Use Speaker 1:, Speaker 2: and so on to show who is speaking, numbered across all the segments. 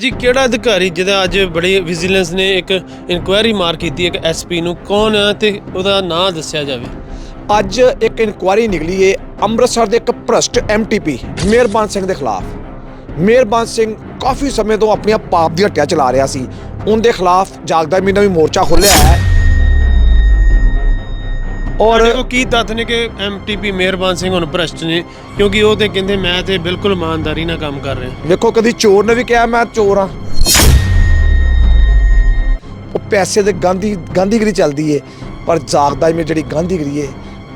Speaker 1: ਜੀ, ਕਿਹੜਾ ਅਧਿਕਾਰੀ ਜਿਹਦਾ ਅੱਜ ਬੜੀ ਵਿਜੀਲੈਂਸ ਨੇ ਇੱਕ ਇਨਕੁਆਇਰੀ ਮਾਰ ਕੀਤੀ, ਇੱਕ ਐਸਪੀ ਨੂੰ? ਕੌਣ ਹੈ ਤੇ ਉਹਦਾ ਨਾਂ ਦੱਸਿਆ ਜਾਵੇ?
Speaker 2: ਅੱਜ ਇੱਕ ਇਨਕੁਆਇਰੀ ਨਿਕਲੀ ਏ ਅੰਮ੍ਰਿਤਸਰ ਦੇ ਇੱਕ ਭ੍ਰਸ਼ਟ ਐਮਟੀਪੀ ਮਿਹਰਬਾਨ ਸਿੰਘ ਦੇ ਖਿਲਾਫ। ਮਿਹਰਬਾਨ ਸਿੰਘ ਕਾਫੀ ਸਮੇਂ ਤੋਂ ਆਪਣੀਆਂ ਪਾਪ ਦੀ ਹੱਟਿਆ ਚਲਾ ਰਿਹਾ ਸੀ। ਉਹਦੇ ਖਿਲਾਫ ਜਾਗਦਾ ਮੀਨਾ ਵੀ ਮੋਰਚਾ ਖੋਲ੍ਹਿਆ ਹੈ।
Speaker 1: ਔਰ ਦੇਖੋ ਕੀ ਤੱਥ ਨੇ ਕਿ ਐਮਟੀਪੀ ਮਿਹਰਬਾਨ ਸਿੰਘ ਹੁਣ ਭ੍ਰਸ਼ਟ ਨੇ ਕਿਉਂਕਿ ਉਹ ਤੇ ਕਹਿੰਦੇ ਮੈਂ ਤੇ ਬਿਲਕੁਲ ਇਮਾਨਦਾਰੀ ਨਾਲ ਕੰਮ ਕਰ ਰਿਹਾ।
Speaker 2: ਵੇਖੋ ਕਦੀ ਚੋਰ ਨੇ ਵੀ ਕਿਹਾ ਮੈਂ ਚੋਰ ਹਾਂ। ਉਹ ਪੈਸੇ ਦੇ ਗਾਂਧੀ ਗਾਂਧੀਗਰੀ ਚੱਲਦੀ ਏ ਪਰ ਜਾਗਦਾ ਮੀ ਜਿਹੜੀ ਗਾਂਧੀਗਰੀ ਏ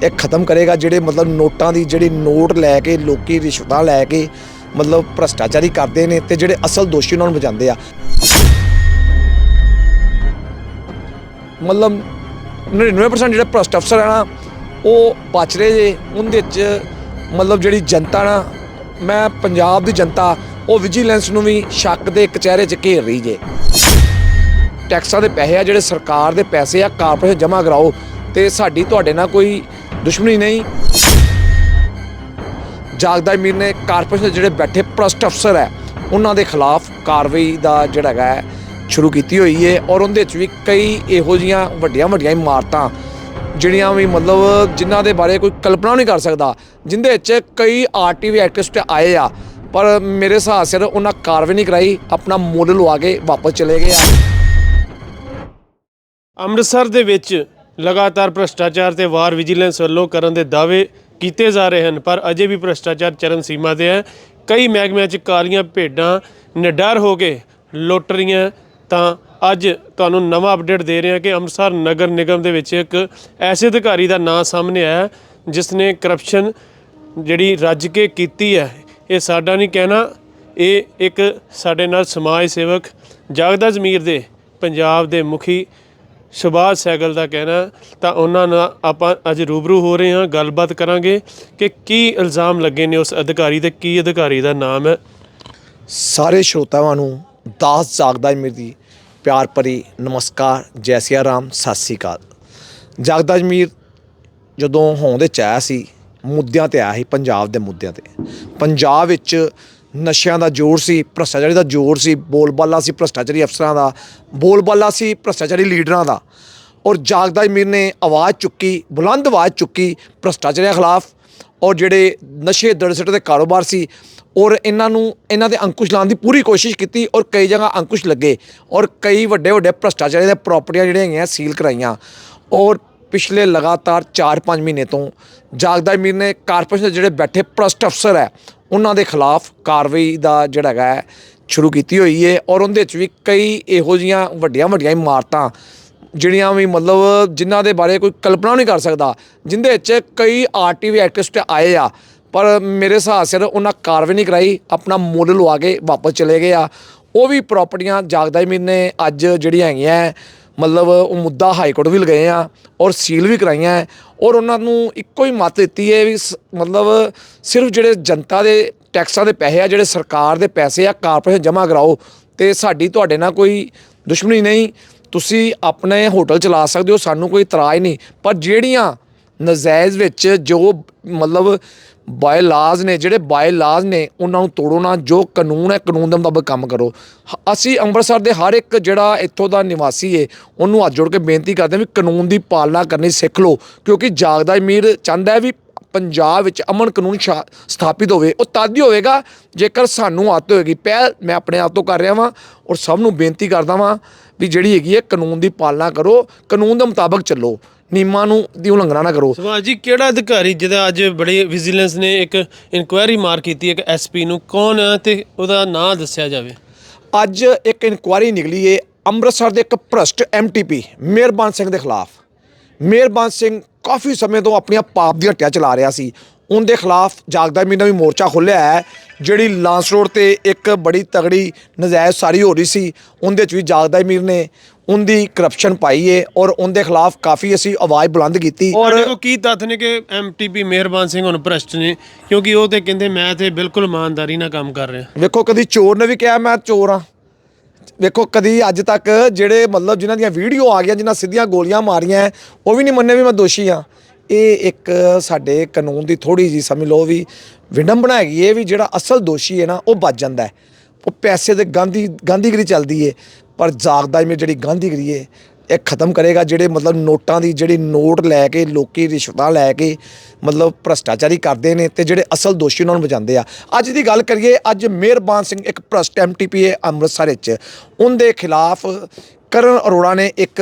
Speaker 2: ਇਹ ਖਤਮ ਕਰੇਗਾ ਜਿਹੜੇ ਮਤਲਬ ਨੋਟਾਂ ਦੀ ਜਿਹੜੀ ਨੋਟ ਲੈ ਕੇ ਲੋਕੀ ਰਿਸ਼ਵਤਾਂ ਲੈ ਕੇ ਮਤਲਬ ਭ੍ਰਸ਼ਟਾਚਾਰੀ ਕਰਦੇ ਨੇ ਤੇ ਜਿਹੜੇ ਅਸਲ ਦੋਸ਼ੀ ਉਹਨਾਂ ਨੂੰ ਬਚਾਉਂਦੇ ਆ। ਮਤਲਬ 99% ਜਿਹੜੇ ਭ੍ਰਸ਼ਟ ਅਫਸਰ ਹੈ ਨਾ, ਉਹ ਬਚ ਰਹੇ ਜੇ। ਉਹਦੇ ਚ ਮਤਲਬ ਜਿਹੜੀ ਜਨਤਾ ਨਾ, ਮੈਂ ਪੰਜਾਬ ਦੀ ਜਨਤਾ, ਉਹ ਵਿਜੀਲੈਂਸ ਨੂੰ ਵੀ ਸ਼ੱਕ ਦੇ ਕਚਹਿਰੇ 'ਚ ਘੇਰ ਰਹੀ ਜੇ। ਟੈਕਸਾਂ ਦੇ ਪੈਸੇ ਆ, ਜਿਹੜੇ ਸਰਕਾਰ ਦੇ ਪੈਸੇ ਆ, ਕਾਰਪੋਰੇਸ਼ਨ ਜਮ੍ਹਾਂ ਕਰਾਓ, ਤੇ ਸਾਡੀ ਤੁਹਾਡੇ ਨਾਲ ਕੋਈ ਦੁਸ਼ਮਣੀ ਨਹੀਂ। ਜਾਗਦਾ ਮੀਰ ਨੇ ਕਾਰਪੋਰੇਸ਼ਨ ਦੇ ਜਿਹੜੇ ਬੈਠੇ ਭ੍ਰਸ਼ਟ ਅਫਸਰ ਹੈ ਉਹਨਾਂ ਦੇ ਖਿਲਾਫ ਕਾਰਵਾਈ ਦਾ ਜਿਹੜਾ ਹੈਗਾ ਸ਼ੁਰੂ ਕੀਤੀ ਹੋਈ ਹੈ ਔਰ ਉਹਦੇ ਵਿੱਚ ਵੀ ਕਈ ਇਹੋ ਜੀਆਂ ਵੱਡੀਆਂ ਵੱਡੀਆਂ ਇਮਾਰਤਾਂ, ਜਿਹੜੀਆਂ ਵੀ ਮਤਲਬ ਜਿਨ੍ਹਾਂ ਦੇ ਬਾਰੇ ਕੋਈ ਕਲਪਨਾ ਨਹੀਂ ਕਰ ਸਕਦਾ, ਜਿੰਦੇ ਵਿੱਚ ਕਈ ਆਰਟੀਵੀ ਐਕਟਿਵਿਸਟ ਆਏ ਆ, ਪਰ ਮੇਰੇ ਹਿਸਾਬ ਸਿਰ ਉਹਨਾਂ ਕਾਰਵਾਈ ਨਹੀਂ ਕਰਾਈ, ਆਪਣਾ ਮੁੱਲ ਲਵਾ ਕੇ ਵਾਪਸ ਚਲੇ ਗਏ ਆ।
Speaker 1: ਅੰਮ੍ਰਿਤਸਰ ਦੇ ਵਿੱਚ ਲਗਾਤਾਰ ਭ੍ਰਸ਼ਟਾਚਾਰ ਤੇ ਵਾਰ ਵਿਜੀਲੈਂਸ ਵੱਲੋਂ ਕਰਨ ਦੇ ਦਾਅਵੇ ਕੀਤੇ ਜਾ ਰਹੇ ਹਨ, ਪਰ ਅਜੇ ਵੀ ਭ੍ਰਸ਼ਟਾਚਾਰ ਚਰਨ ਸੀਮਾ ਤੇ ਹੈ। ਕਈ ਮਹਿਕਮਿਆਂ 'ਚ ਕਾਲੀਆਂ ਭੇਡਾਂ ਨਿਡਰ ਹੋ ਕੇ ਲੁੱਟ ਰਹੀਆਂ ਤਾਂ ਅੱਜ ਤੁਹਾਨੂੰ ਨਵਾਂ ਅਪਡੇਟ ਦੇ ਰਹੇ ਹਾਂ ਕਿ ਅੰਮ੍ਰਿਤਸਰ ਨਗਰ ਨਿਗਮ ਦੇ ਵਿੱਚ ਇੱਕ ਐਸੇ ਅਧਿਕਾਰੀ ਦਾ ਨਾਂ ਸਾਹਮਣੇ ਆਇਆ ਜਿਸ ਨੇ ਕਰਪਸ਼ਨ ਜਿਹੜੀ ਰੱਜ ਕੇ ਕੀਤੀ ਹੈ, ਇਹ ਸਾਡਾ ਨਹੀਂ ਕਹਿਣਾ, ਇਹ ਇੱਕ ਸਾਡੇ ਨਾਲ ਸਮਾਜ ਸੇਵਕ ਜਾਗਦਾ ਜ਼ਮੀਰ ਦੇ ਪੰਜਾਬ ਦੇ ਮੁਖੀ ਸੁਭਾਸ਼ ਸੈਗਲ ਦਾ ਕਹਿਣਾ ਤਾਂ ਉਹਨਾਂ ਨਾਲ ਆਪਾਂ ਅੱਜ ਰੂਬਰੂ ਹੋ ਰਹੇ ਹਾਂ, ਗੱਲਬਾਤ ਕਰਾਂਗੇ ਕਿ ਕੀ ਇਲਜ਼ਾਮ ਲੱਗੇ ਨੇ ਉਸ ਅਧਿਕਾਰੀ ਤੇ ਕੀ ਅਧਿਕਾਰੀ ਦਾ ਨਾਮ ਹੈ।
Speaker 2: ਸਾਰੇ ਸ਼ਰੋਤਾਵਾਂ ਨੂੰ ਦਾਸ ਜਾਗਦਾ ਹੈ ਮੇਰੀ ਪਿਆਰ ਭਰੀ ਨਮਸਕਾਰ, ਜੈ ਸਿਆ ਰਾਮ, ਸਤਿ ਸ੍ਰੀ ਅਕਾਲ। ਜਾਗਦਾ ਜਮੀਰ ਜਦੋਂ ਹੋਂਦ 'ਚ ਆਇਆ ਸੀ, ਮੁੱਦਿਆਂ ਤੇ ਆਇਆ ਸੀ, ਪੰਜਾਬ ਦੇ ਮੁੱਦਿਆਂ ਤੇ। ਪੰਜਾਬ ਵਿੱਚ ਨਸ਼ਿਆਂ ਦਾ ਜ਼ੋਰ ਸੀ, ਭ੍ਰਸ਼ਟਾਚਾਰੀ ਦਾ ਜ਼ੋਰ ਸੀ, ਬੋਲਬਾਲਾ ਸੀ ਭ੍ਰਸ਼ਟਾਚਾਰੀ ਅਫਸਰਾਂ ਦਾ, ਬੋਲਬਾਲਾ ਸੀ ਭ੍ਰਸ਼ਟਾਚਾਰੀ ਲੀਡਰਾਂ ਦਾ। ਔਰ ਜਾਗਦਾ ਜਮੀਰ ਨੇ ਆਵਾਜ਼ ਚੁੱਕੀ, ਬੁਲੰਦ ਆਵਾਜ਼ ਚੁੱਕੀ ਭ੍ਰਸ਼ਟਾਚਾਰੀਆਂ ਖਿਲਾਫ ਔਰ ਜਿਹੜੇ ਨਸ਼ੇ ਦਰਸਟ ਦੇ ਕਾਰੋਬਾਰ ਸੀ, ਔਰ ਇਹਨਾਂ ਨੂੰ, ਇਹਨਾਂ ਦੇ ਅੰਕੁਸ਼ ਲਾਉਣ ਦੀ ਪੂਰੀ ਕੋਸ਼ਿਸ਼ ਕੀਤੀ ਔਰ ਕਈ ਜਗ੍ਹਾ ਅੰਕੁਸ਼ ਲੱਗੇ ਔਰ ਕਈ ਵੱਡੇ ਵੱਡੇ ਭ੍ਰਸ਼ਟਾਚਾਰੀ ਦੇ ਪ੍ਰਾਪਰਟੀਆਂ ਜਿਹੜੀਆਂ ਹੈਗੀਆਂ ਸੀਲ ਕਰਾਈਆਂ। ਔਰ ਪਿਛਲੇ ਲਗਾਤਾਰ 4-5 ਮਹੀਨੇ ਤੋਂ ਜਾਗਦਾ ਮੀਰ ਨੇ ਕਾਰਪੋਰੇਸ਼ਨ ਦੇ ਜਿਹੜੇ ਬੈਠੇ ਭ੍ਰਸ਼ਟ ਅਫਸਰ ਹੈ, ਉਹਨਾਂ ਦੇ ਖਿਲਾਫ ਕਾਰਵਾਈ ਦਾ ਜਿਹੜਾ ਹੈਗਾ ਸ਼ੁਰੂ ਕੀਤੀ ਹੋਈ ਹੈ ਔਰ ਉਹਦੇ ਵਿੱਚ ਵੀ ਕਈ ਇਹੋ ਜੀਆਂ ਵੱਡੀਆਂ ਵੱਡੀਆਂ ਇਮਾਰਤਾਂ ਜਿਹੜੀਆਂ ਵੀ ਮਤਲਬ ਜਿਨ੍ਹਾਂ ਦੇ ਬਾਰੇ ਕੋਈ ਕਲਪਨਾ ਨਹੀਂ ਕਰ ਸਕਦਾ ਜਿੰਦੇ ਵਿੱਚ ਕਈ ਆਰਟੀਵੀ ਐਕਟਿਵਿਸਟ ਆਏ ਆ ਪਰ ਮੇਰੇ ਹਿਸਾਬ ਸਿਰ ਉਹਨਾਂ ਕਾਰਵਾਈ ਨਹੀਂ ਕਰਾਈ ਆਪਣਾ ਮੁੱਲ ਲਵਾ ਕੇ ਵਾਪਸ ਚਲੇ ਗਏ ਆ। ਉਹ ਵੀ ਪ੍ਰਾਪਰਟੀਆਂ ਜਾਗਦਾ ਹੀ ਨੇ ਅੱਜ ਜਿਹੜੀਆਂ ਹੈਗੀਆਂ ਹੈ, ਮਤਲਬ ਉਹ ਮੁੱਦਾ ਹਾਈ ਕੋਰਟ ਵੀ ਲਗਾਏ ਆ ਔਰ ਸੀਲ ਵੀ ਕਰਾਈਆਂ ਔਰ ਉਹਨਾਂ ਨੂੰ ਇੱਕੋ ਹੀ ਮੱਤ ਦਿੱਤੀ ਹੈ ਵੀ ਸ- ਮਤਲਬ ਸਿਰਫ ਜਿਹੜੇ ਜਨਤਾ ਦੇ ਟੈਕਸਾਂ ਦੇ ਪੈਸੇ ਆ ਜਿਹੜੇ ਸਰਕਾਰ ਦੇ ਪੈਸੇ ਆ ਕਾਰਪੋਰੇਸ਼ਨ ਜਮ੍ਹਾਂ ਕਰਾਓ ਤੇ ਸਾਡੀ ਤੁਹਾਡੇ ਨਾਲ ਕੋਈ ਦੁਸ਼ਮਣੀ ਨਹੀਂ ਤੁਸੀਂ ਆਪਣੇ ਹੋਟਲ ਚਲਾ ਸਕਦੇ ਹੋ, ਸਾਨੂੰ ਕੋਈ ਇਤਰਾਜ਼ ਨਹੀਂ। ਪਰ ਜਿਹੜੀਆਂ ਨਜਾਇਜ਼ ਵਿੱਚ ਜੋ ਮਤਲਬ ਬਾਏ ਲਾਜ਼ ਨੇ, ਜਿਹੜੇ ਬਾਏ ਲਾਜ਼ ਨੇ, ਉਹਨਾਂ ਨੂੰ ਤੋੜੋ ਨਾ। ਜੋ ਕਾਨੂੰਨ ਹੈ, ਕਾਨੂੰਨ ਦੇ ਮੁਤਾਬਕ ਕੰਮ ਕਰੋ। ਹ- ਅਸੀਂ ਅੰਮ੍ਰਿਤਸਰ ਦੇ ਹਰ ਇੱਕ ਜਿਹੜਾ ਇੱਥੋਂ ਦਾ ਨਿਵਾਸੀ ਹੈ ਉਹਨੂੰ ਹੱਥ ਜੋੜ ਕੇ ਬੇਨਤੀ ਕਰਦੇ ਹਾਂ ਵੀ ਕਾਨੂੰਨ ਦੀ ਪਾਲਣਾ ਕਰਨੀ ਸਿੱਖ ਲਓ। ਕਿਉਂਕਿ ਜਾਗਦਾ ਅਮੀਰ ਚਾਹੁੰਦਾ ਹੈ ਵੀ ਪੰਜਾਬ ਵਿੱਚ ਅਮਨ ਕਾਨੂੰਨ ਸ਼ਾ- ਸਥਾਪਿਤ ਹੋਵੇ। ਉਹ ਤਦ ਹੀ ਹੋਵੇਗਾ, ਜੇਕਰ ਸਾਨੂੰ ਆਦਤ ਹੋਏਗੀ। ਪਹਿਲ ਮੈਂ ਆਪਣੇ ਆਪ ਤੋਂ ਕਰ ਰਿਹਾ ਵਾਂ ਔਰ ਸਭ ਨੂੰ ਬੇਨਤੀ ਕਰਦਾ ਵਾਂ ਵੀ ਜਿਹੜੀ ਹੈਗੀ ਹੈ, ਕਾਨੂੰਨ ਦੀ ਪਾਲਣਾ ਕਰੋ। ਕਾਨੂੰਨ ਦੇ ਮੁਤਾਬਕ ਚੱਲੋ। ਨਿਯਮਾਂ ਨੂੰ ਦੀ ਉਲੰਘਣਾ ਨਾ ਕਰੋ।
Speaker 1: ਸੁਭਾਸ਼ ਜੀ ਕਿਹੜਾ ਅਧਿਕਾਰੀ ਜਿਹਦਾ ਅੱਜ ਬੜੀ ਵਿਜੀਲੈਂਸ ਨੇ ਇੱਕ ਇਨਕੁਆਇਰੀ ਮਾਰ ਕੀਤੀ ਇੱਕ ਐਸਪੀ ਨੂੰ ਕੌਣ ਹੈ ਤੇ ਉਹਦਾ ਨਾਂ ਦੱਸਿਆ ਜਾਵੇ?
Speaker 2: ਅੱਜ ਇੱਕ ਇਨਕੁਆਇਰੀ ਨਿਕਲੀ ਏ ਅੰਮ੍ਰਿਤਸਰ ਦੇ ਇੱਕ ਭ੍ਰਸ਼ਟ ਐਮਟੀਪੀ ਮਿਹਰਬਾਨ ਸਿੰਘ ਦੇ ਖਿਲਾਫ। ਮਿਹਰਬਾਨ ਸਿੰਘ ਕਾਫੀ ਸਮੇਂ ਤੋਂ ਆਪਣੀਆਂ ਪਾਪ ਦੀ ਹੱਟਿਆ ਚਲਾ ਰਿਹਾ ਸੀ। ਉਹਦੇ ਖਿਲਾਫ ਜਾਗਦਾ ਮੀਨਾ ਵੀ ਮੋਰਚਾ ਖੋਲ੍ਹਿਆ ਹੈ ਜਿਹੜੀ ਲਾਂਸ ਰੋਡ ਤੇ ਇੱਕ ਬੜੀ ਤਗੜੀ ਨਜਾਇਜ਼ ਸਾਰੀ ਹੋ ਰਹੀ ਸੀ ਉਹਦੇ ਚ ਵੀ ਜਾਗਦਾ ਮੀਰ ਨੇ ਉਹਦੀ ਕਰਪਸ਼ਨ ਪਾਈ ਏ ਔਰ ਉਹਦੇ ਖਿਲਾਫ ਕਾਫੀ ਅਸੀਂ ਆਵਾਜ਼ ਬੁਲੰਦ ਕੀਤੀ।
Speaker 1: ਔਰ ਦੇਖੋ ਕੀ ਤੱਥ ਨੇ ਕਿ ਐਮਟੀਪੀ ਮਿਹਰਬਾਨ ਸਿੰਘ ਹੁਣ ਭ੍ਰਸ਼ਟ ਨੇ ਕਿਉਂਕਿ ਉਹ ਤੇ ਕਹਿੰਦੇ ਮੈਂ ਤੇ ਬਿਲਕੁਲ ਇਮਾਨਦਾਰੀ ਨਾਲ ਕੰਮ ਕਰ ਰਿਹਾ।
Speaker 2: ਵੇਖੋ ਕਦੀ ਚੋਰ ਨੇ ਵੀ ਕਿਹਾ ਮੈਂ ਚੋਰ ਹਾਂ। ਵੇਖੋ ਕਦੀ ਅੱਜ ਤੱਕ ਜਿਹੜੇ ਮਤਲਬ ਜਿਨ੍ਹਾਂ ਦੀਆਂ ਵੀਡੀਓ ਆ ਗਈਆਂ ਜਿਨ੍ਹਾਂ ਸਿੱਧੀਆਂ ਗੋਲੀਆਂ ਮਾਰੀਆਂ ਉਹ ਵੀ ਨਹੀਂ ਮੰਨੇ ਵੀ ਮੈਂ ਦੋਸ਼ੀ ਹਾਂ। ਇਹ ਇੱਕ ਸਾਡੇ ਕਾਨੂੰਨ ਦੀ ਥੋੜੀ ਜੀ ਸਮਝ ਲਓ ਵੀ ਵਿਡੰਬਣਾ ਹੈਗੀ ਹੈ ਵੀ ਜਿਹੜਾ ਅਸਲ ਦੋਸ਼ੀ ਹੈ ਨਾ, ਉਹ ਬਚ ਜਾਂਦਾ ਹੈ। ਉਹ ਪੈਸੇ ਦੇ ਗਾਂਧੀ, ਗਾਂਧੀਗਰੀ ਚੱਲਦੀ ਏ, ਪਰ ਜਾਗਦਾ ਜਿਵੇਂ ਜਿਹੜੀ ਗਾਂਧੀਗਰੀ ਏ, ਇਹ ਖਤਮ ਕਰੇਗਾ ਜਿਹੜੇ ਮਤਲਬ ਨੋਟਾਂ ਦੀ ਜਿਹੜੀ ਨੋਟ ਲੈ ਕੇ, ਲੋਕੀ ਰਿਸ਼ਵਤਾਂ ਲੈ ਕੇ ਮਤਲਬ ਭ੍ਰਸ਼ਟਾਚਾਰੀ ਕਰਦੇ ਨੇ ਤੇ ਜਿਹੜੇ ਅਸਲ ਦੋਸ਼ੀ ਉਹਨਾਂ ਨੂੰ ਬਚਾਉਂਦੇ ਆ। ਅੱਜ ਦੀ ਗੱਲ ਕਰੀਏ, ਅੱਜ ਮਿਹਰਬਾਨ ਸਿੰਘ ਇੱਕ ਭ੍ਰਸ਼ਟ ਐਮਟੀਪੀ ਅੰਮ੍ਰਿਤਸਰ ਵਿੱਚ। ਉਹਦੇ ਖਿਲਾਫ ਕਰਨ ਅਰੋੜਾ ਨੇ ਇੱਕ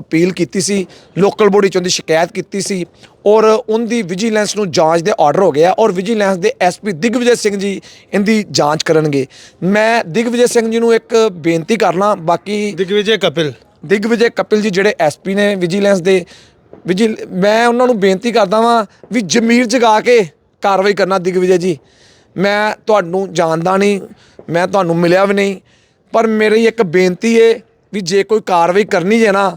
Speaker 2: ਅਪੀਲ ਕੀਤੀ ਸੀ ਲੋਕਲ ਬੋਡੀ ਚੋਂ ਦੀ ਸ਼ਿਕਾਇਤ ਕੀਤੀ ਸੀ ਔਰ ਉਹਦੀ ਵਿਜੀਲੈਂਸ ਨੂੰ ਜਾਂਚ ਦੇ ਆਰਡਰ ਹੋ ਗਿਆ ਔਰ ਵਿਜੀਲੈਂਸ ਦੇ ਐਸਪੀ ਦਿਗਵਿਜੇ ਸਿੰਘ ਜੀ ਇਹਦੀ ਜਾਂਚ ਕਰਨਗੇ। ਮੈਂ ਦਿਗਵਿਜੇ ਸਿੰਘ ਜੀ ਨੂੰ ਇੱਕ ਬੇਨਤੀ ਕਰਨਾ ਬਾਕੀ
Speaker 1: ਦਿਗਵਿਜੇ ਕਪਿਲ।
Speaker 2: ਦਿਗਵਿਜੇ ਕਪਿਲ ਜੀ ਜਿਹੜੇ ਐਸਪੀ ਨੇ ਵਿਜੀਲੈਂਸ ਦੇ ਵਿਜੀਲ ਮੈਂ ਉਹਨਾਂ ਨੂੰ ਬੇਨਤੀ ਕਰਦਾ ਵਾਂ ਵੀ ਜ਼ਮੀਰ ਜਗਾ ਕੇ ਕਾਰਵਾਈ ਕਰਨਾ ਦਿਗਵਿਜੇ ਜੀ। ਮੈਂ ਤੁਹਾਨੂੰ ਜਾਣਦਾ ਨਹੀਂ ਮੈਂ ਤੁਹਾਨੂੰ ਮਿਲਿਆ ਵੀ ਨਹੀਂ ਪਰ ਮੇਰੀ ਇੱਕ ਬੇਨਤੀ ਏ ਵੀ ਜੇ ਕੋਈ ਕਾਰਵਾਈ ਕਰਨੀ ਹੈ ਨਾ,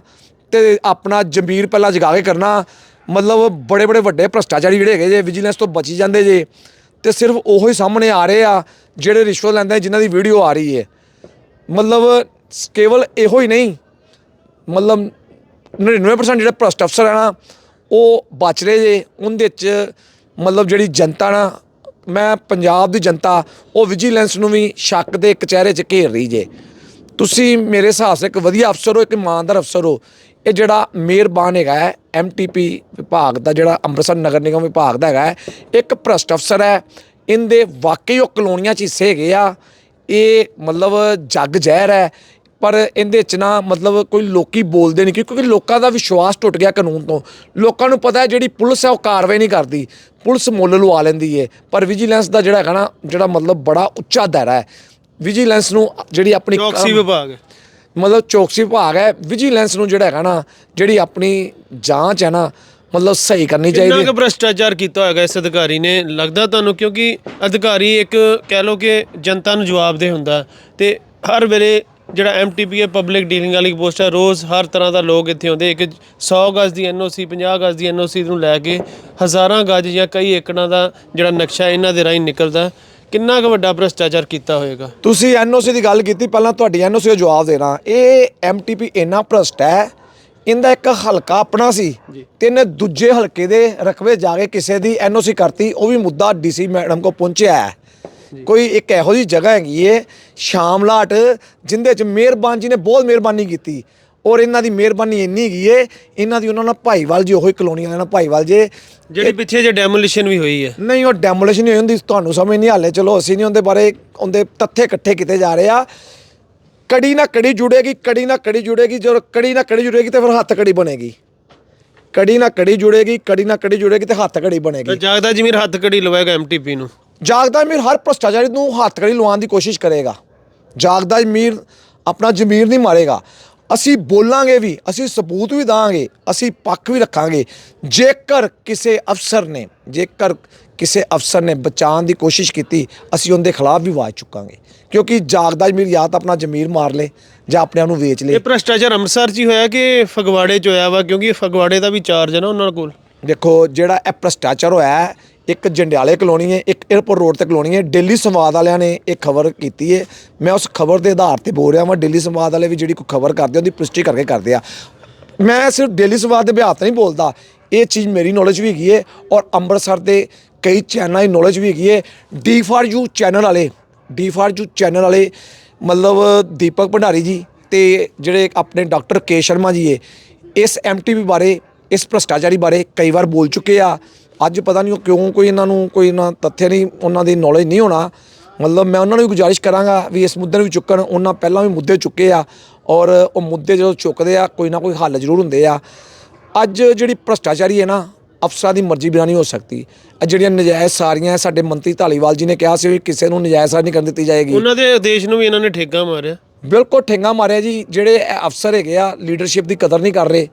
Speaker 2: ਤੇ ਆਪਣਾ ਜ਼ਮੀਰ ਪਹਿਲਾਂ ਜਗਾ ਕੇ ਕਰਨਾ। ਮਤਲਬ ਬੜੇ ਬੜੇ ਵੱਡੇ ਭ੍ਰਸ਼ਟਾਚਾਰੀ ਜਿਹੜੇ ਹੈਗੇ ਜੇ ਵਿਜੀਲੈਂਸ ਤੋਂ ਬਚੀ ਜਾਂਦੇ ਜੇ। ਤੇ ਸਿਰਫ ਉਹੋ ਹੀ ਸਾਹਮਣੇ ਆ ਰਹੇ ਆ, ਜਿਹੜੇ ਰਿਸ਼ਵਤ ਲੈਂਦੇ ਜਿਨ੍ਹਾਂ ਦੀ ਵੀਡੀਓ ਆ ਰਹੀ ਹੈ ਮਤਲਬ ਕੇਵਲ ਇਹੋ ਹੀ ਨਹੀਂ, ਮਤਲਬ 99% ਜਿਹੜੇ ਭ੍ਰਸ਼ਟ ਅਫਸਰ ਹੈ ਨਾ, ਉਹ ਬਚ ਰਹੇ ਜੇ। ਉਹਦੇ ਚ ਮਤਲਬ ਜਿਹੜੀ ਜਨਤਾ ਨਾ, ਮੈਂ ਪੰਜਾਬ ਦੀ ਜਨਤਾ, ਉਹ ਵਿਜੀਲੈਂਸ ਨੂੰ ਵੀ ਸ਼ੱਕ ਦੇ ਕਚਹਿਰੇ 'ਚ ਘੇਰ ਰਹੀ ਜੇ। ਤੁਸੀਂ ਮੇਰੇ ਹਿਸਾਬ ਸੇ ਇੱਕ ਵਧੀਆ ਅਫਸਰ ਹੋ ਇੱਕ ਇਮਾਨਦਾਰ ਅਫਸਰ ਹੋ। ਇਹ ਜਿਹੜਾ ਮਿਹਰਬਾਨ ਹੈਗਾ ਹੈ ਐਮਟੀਪੀ ਵਿਭਾਗ ਦਾ ਜਿਹੜਾ ਅੰਮ੍ਰਿਤਸਰ ਨਗਰ ਨਿਗਮ ਵਿਭਾਗ ਦਾ ਹੈਗਾ ਹੈ, ਇੱਕ ਭ੍ਰਸ਼ਟ ਅਫਸਰ ਹੈ। ਇਹਦੇ ਵਾਕਈ ਉਹ ਕਲੋਨੀਆਂ 'ਚ ਹਿੱਸੇ ਹੈਗੇ ਆ। ਇਹ ਮਤਲਬ ਜੱਗ ਜ਼ਹਿਰ ਹੈ। ਪਰ ਇਹਦੇ ਚ ਨਾ ਮਤਲਬ ਕੋਈ ਲੋਕੀ ਬੋਲਦੇ ਨਹੀਂ ਕਿਉਂਕਿ ਲੋਕਾਂ ਦਾ ਵਿਸ਼ਵਾਸ ਟੁੱਟ ਗਿਆ ਕਾਨੂੰਨ ਤੋਂ। ਲੋਕਾਂ ਨੂੰ ਪਤਾ ਹੈ ਜਿਹੜੀ ਪੁਲਿਸ ਹੈ ਉਹ ਕਾਰਵਾਈ ਨਹੀਂ ਕਰਦੀ। ਪੁਲਿਸ ਮੁੱਲ ਲਵਾ ਲੈਂਦੀ ਹੈ ਪਰ ਵਿਜੀਲੈਂਸ ਦਾ ਜਿਹੜਾ ਹੈਗਾ ਨਾ ਜਿਹੜਾ ਮਤਲਬ ਬੜਾ ਉੱਚਾ ਦਾਇਰਾ ਹੈ। ਵਿਜੀਲੈਂਸ ਨੂੰ ਜਿਹੜੀ ਆਪਣੀ
Speaker 1: ਚੌਕਸੀ ਵਿਭਾਗ।
Speaker 2: ਮਤਲਬ ਚੌਕਸੀ ਵਿਭਾਗ ਹੈ ਵਿਜੀਲੈਂਸ ਨੂੰ ਜਿਹੜਾ ਹੈਗਾ ਨਾ ਜਿਹੜੀ ਆਪਣੀ ਜਾਂਚ ਹੈ ਨਾ ਮਤਲਬ ਸਹੀ ਕਰਨੀ ਚਾਹੀਦੀ ਹੈ।
Speaker 1: ਕੁ ਭ੍ਰਸ਼ਟਾਚਾਰ ਕੀਤਾ ਹੋਏਗਾ ਇਸ ਅਧਿਕਾਰੀ ਨੇ? ਲੱਗਦਾ ਤੁਹਾਨੂੰ ਕਿਉਂਕਿ ਅਧਿਕਾਰੀ ਇੱਕ ਕਹਿ ਲੋ ਕਿ ਜਨਤਾ ਨੂੰ ਜਵਾਬਦੇ ਹੁੰਦਾ ਤੇ ਹਰ ਵੇਲੇ ਜਿਹੜਾ ਐਮਟੀਪੀ ਪਬਲਿਕ ਡੀਲਿੰਗ ਵਾਲੀ ਪੋਸਟ ਹੈ ਰੋਜ਼ ਹਰ ਤਰ੍ਹਾਂ ਦਾ ਲੋਕ ਇੱਥੇ ਆਉਂਦੇ ਇੱਕ 100 ਗਜ਼ ਦੀ ਐਨਓਸੀ 50 ਗਜ਼ ਦੀ ਐਨਓਸੀ ਨੂੰ ਲੈ ਕੇ ਹਜ਼ਾਰਾਂ ਗਜ਼ ਜਾਂ ਕਈ ਏਕੜਾਂ ਦਾ ਜਿਹੜਾ ਨਕਸ਼ਾ ਇਹਨਾਂ ਦੇ ਰਾਹੀਂ ਨਿਕਲਦਾ ਕਿੰਨਾ ਕੁ ਵੱਡਾ ਭ੍ਰਸ਼ਟਾਚਾਰ ਕੀਤਾ ਹੋਏਗਾ?
Speaker 2: ਤੁਸੀਂ ਐਨਓਸੀ ਦੀ ਗੱਲ ਕੀਤੀ ਪਹਿਲਾਂ ਤੁਹਾਡੀ ਐਨਓਸੀ ਦਾ ਜਵਾਬ ਦੇਣਾ। ਇਹ ਐਮਟੀਪੀ ਇੰਨਾ ਭ੍ਰਸ਼ਟ ਹੈ ਇਹਦਾ ਇੱਕ ਹਲਕਾ ਆਪਣਾ ਸੀ ਤੇ ਇਹਨੇ ਦੂਜੇ ਹਲਕੇ ਦੇ ਰਕਬੇ ਜਾ ਕੇ ਕਿਸੇ ਦੀ ਐਨਓਸੀ ਕਰਤੀ ਉਹ ਵੀ ਮੁੱਦਾ ਡੀਸੀ ਮੈਡਮ ਕੋ ਪਹੁੰਚਿਆ ਹੈ। ਕੋਈ ਇੱਕ ਇਹੋ ਜਿਹੀ ਜਗ੍ਹਾ ਹੈਗੀ ਏ ਸ਼ਾਮਲਾਟ ਜਿੰਦੇ ਚ ਮਿਹਰਬਾਨ ਜੀ ਨੇ ਬਹੁਤ ਮਿਹਰਬਾਨੀ ਕੀਤੀ। ਔਰ ਇਹਨਾਂ ਦੀ ਮਿਹਰਬਾਨੀ ਇੰਨੀ ਹੈਗੀ ਏ ਇਹਨਾਂ ਦੀ ਉਹਨਾਂ ਨਾਲ ਭਾਈਵਾਲ ਜੀ ਉਹੀ ਕਲੋਨੀ ਵਾਲਿਆਂ ਨਾਲ ਭਾਈਵਾਲ ਜੇ
Speaker 1: ਜਿਹੜੀ ਪਿੱਛੇ ਜੇ ਡੈਮੋਲੀਸ਼ਨ ਵੀ ਹੋਈ ਹੈ।
Speaker 2: ਨਹੀਂ ਉਹ ਡੈਮੋਲੀਸ਼ਨ ਨਹੀਂ ਹੋਈ ਹੁੰਦੀ ਤੁਹਾਨੂੰ ਸਮਝ ਨਹੀਂ ਹਾਲੇ ਚਲੋ ਅਸੀਂ ਨਹੀਂ ਉਹਦੇ ਬਾਰੇ ਉਹਦੇ ਤੱਥੇ ਇਕੱਠੇ ਕੀਤੇ ਜਾ ਰਹੇ ਆ। ਕੜੀ ਨਾ ਕੜੀ ਜੁੜੇਗੀ ਕੜੀ ਨਾ ਕੜੀ ਜੁੜੇਗੀ ਜਦੋਂ ਕੜੀ ਨਾ ਕੜੀ ਜੁੜੇਗੀ ਤੇ ਫਿਰ ਹੱਥ ਕੜੀ ਬਣੇਗੀ। ਕੜੀ ਨਾ ਕੜੀ ਜੁੜੇਗੀ ਕੜੀ ਨਾ ਕੜੀ ਜੁੜੇਗੀ ਤੇ ਹੱਥ ਕੜੀ ਬਣੇਗੀ।
Speaker 1: ਜਾਗਦਾ ਜਮੀਰ ਹੱਥ ਕੜੀ ਲਵਾਏਗਾ ਐਮਟੀਪੀ ਨੂੰ।
Speaker 2: ਜਾਗਦਾ ਮੀਰ ਹਰ ਭ੍ਰਸ਼ਟਾਚਾਰੀ ਨੂੰ ਹੱਥ ਕੜੀ ਲਵਾਉਣ ਦੀ ਕੋਸ਼ਿਸ਼ ਕਰੇਗਾ। ਜਾਗਦਾ ਮੀਰ ਆਪਣਾ ਜ਼ਮੀਰ ਨਹੀਂ ਮਾਰੇਗਾ। ਅਸੀਂ ਬੋਲਾਂਗੇ ਵੀ ਅਸੀਂ ਸਬੂਤ ਵੀ ਦਾਂਗੇ ਅਸੀਂ ਪੱਖ ਵੀ ਰੱਖਾਂਗੇ। ਜੇਕਰ ਕਿਸੇ ਅਫਸਰ ਨੇ ਜੇਕਰ ਕਿਸੇ ਅਫਸਰ ਨੇ ਬਚਾਉਣ ਦੀ ਕੋਸ਼ਿਸ਼ ਕੀਤੀ ਅਸੀਂ ਉਹਦੇ ਖਿਲਾਫ ਵੀ ਆਵਾਜ਼ ਚੁੱਕਾਂਗੇ। ਕਿਉਂਕਿ ਜਾਗਦਾ ਮੀਰ ਜਾਂ ਤਾਂ ਆਪਣਾ ਜ਼ਮੀਰ ਮਾਰ ਲੇ ਜਾਂ ਆਪਣੇ ਆਪ ਨੂੰ ਵੇਚ ਲੇ।
Speaker 1: ਇਹ ਭ੍ਰਸ਼ਟਾਚਾਰ ਅੰਮ੍ਰਿਤਸਰ 'ਚ ਹੀ ਹੋਇਆ ਕਿ ਫਗਵਾੜੇ 'ਚ ਹੋਇਆ ਵਾ? ਕਿਉਂਕਿ ਫਗਵਾੜੇ ਦਾ ਵੀ ਚਾਰਜ ਹੈ ਨਾ ਉਹਨਾਂ ਕੋਲ।
Speaker 2: ਦੇਖੋ ਜਿਹੜਾ ਇਹ ਭ੍ਰਸ਼ਟਾਚਾਰ ਹੋਇਆ ਇੱਕ ਜੰਡਿਆਲੇ ਕਲੋਨੀ ਹੈ, ਇੱਕ 에어ਪੋਰਟ ਰੋਡ ਤੇ ਕਲੋਨੀ ਹੈ। ਡੇਲੀ ਸੰਵਾਦ ਵਾਲਿਆਂ ਨੇ ਇਹ ਖਬਰ ਕੀਤੀ ਹੈ। ਮੈਂ ਉਸ ਖਬਰ ਦੇ ਆਧਾਰ ਤੇ ਬੋਲ ਰਿਹਾ ਵਾਂ, ਡੇਲੀ ਸੰਵਾਦ ਵਾਲੇ ਵੀ ਜਿਹੜੀ ਕੋਈ ਖਬਰ ਕਰਦੇ ਉਹਦੀ ਪੁਸ਼ਟੀ ਕਰਕੇ ਕਰਦੇ ਆ। ਮੈਂ ਸਿਰਫ ਡੇਲੀ ਸੰਵਾਦ ਦੇ ਬਿਹਾਰ ਤੇ ਨਹੀਂ ਬੋਲਦਾ। ਇਹ ਚੀਜ਼ ਮੇਰੀ ਨੌਲੇਜ ਵੀ ਹੈਗੀ ਹੈ ਔਰ ਅੰਮ੍ਰਿਤਸਰ ਦੇ ਕਈ ਚੈਨਲਾਂ ਦੀ ਨੌਲੇਜ ਵੀ ਹੈਗੀ ਹੈ। ਡੀ ਫਾਰ ਯੂ ਚੈਨਲ ਵਾਲੇ ਡੀ ਫਾਰ ਯੂ ਚੈਨਲ ਵਾਲੇ, ਮਤਲਬ ਦੀਪਕ ਭੰਡਾਰੀ ਜੀ ਤੇ ਜਿਹੜੇ ਆਪਣੇ ਡਾਕਟਰ ਕੇ ਸ਼ਰਮਾ ਜੀ ਏ ਇਸ ਐਮਟੀਵੀ ਬਾਰੇ, ਇਸ ਭ੍ਰਸ਼ਟਾਚਾਰੀ ਬਾਰੇ ਕਈ ਵਾਰ ਬੋਲ ਚੁੱਕੇ ਆ। ਅੱਜ ਪਤਾ ਨਹੀਂ ਉਹ ਕਿਉਂ ਕੋਈ ਇਹਨਾਂ ਨੂੰ ਕੋਈ ਨਾ ਤੱਥ ਨਹੀਂ, ਉਹਨਾਂ ਦੀ ਨੌਲੇਜ ਨਹੀਂ ਹੋਣਾ। ਮਤਲਬ ਮੈਂ ਉਹਨਾਂ ਨੂੰ ਵੀ ਗੁਜ਼ਾਰਿਸ਼ ਕਰਾਂਗਾ ਵੀ ਇਸ ਮੁੱਦੇ ਨੂੰ ਵੀ ਚੁੱਕਣ, ਉਹਨਾਂ ਪਹਿਲਾਂ ਵੀ ਮੁੱਦੇ ਚੁੱਕੇ ਆ ਔਰ ਉਹ ਮੁੱਦੇ ਜਦੋਂ ਚੁੱਕਦੇ ਆ, ਕੋਈ ਨਾ ਕੋਈ ਹੱਲ ਜ਼ਰੂਰ ਹੁੰਦੇ ਆ। ਅੱਜ ਜਿਹੜੀ ਭ੍ਰਸ਼ਟਾਚਾਰੀ ਹੈ ਨਾ, ਅਫਸਰਾਂ ਦੀ ਮਰਜ਼ੀ ਬਿਨਾਂ ਨਹੀਂ ਹੋ ਸਕਦੀ। ਇਹ ਜਿਹੜੀਆਂ ਨਜਾਇਜ਼ ਸਾਰੀਆਂ ਸਾਡੇ ਮੰਤਰੀ ਢਾਲੀਵਾਲ ਜੀ ਨੇ ਕਿਹਾ ਸੀ ਵੀ ਕਿਸੇ ਨੂੰ ਨਜਾਇਜ਼ ਸਾਰ ਨਹੀਂ ਕਰਨ ਦਿੱਤੀ ਜਾਏਗੀ।
Speaker 1: ਉਹਨਾਂ ਦੇ ਆਦੇਸ਼ ਨੂੰ ਵੀ ਇਹਨਾਂ ਨੇ ਠੇਗਾ ਮਾਰਿਆ।
Speaker 2: ਬਿਲਕੁਲ ਠੇਂਗਾ ਮਾਰਿਆ ਜੀ ਜਿਹੜੇ ਇਹ ਅਫਸਰ ਹੈਗੇ ਆ ਲੀਡਰਸ਼ਿਪ ਦੀ ਕਦਰ ਨਹੀਂ ਕਰ ਰਹੇ।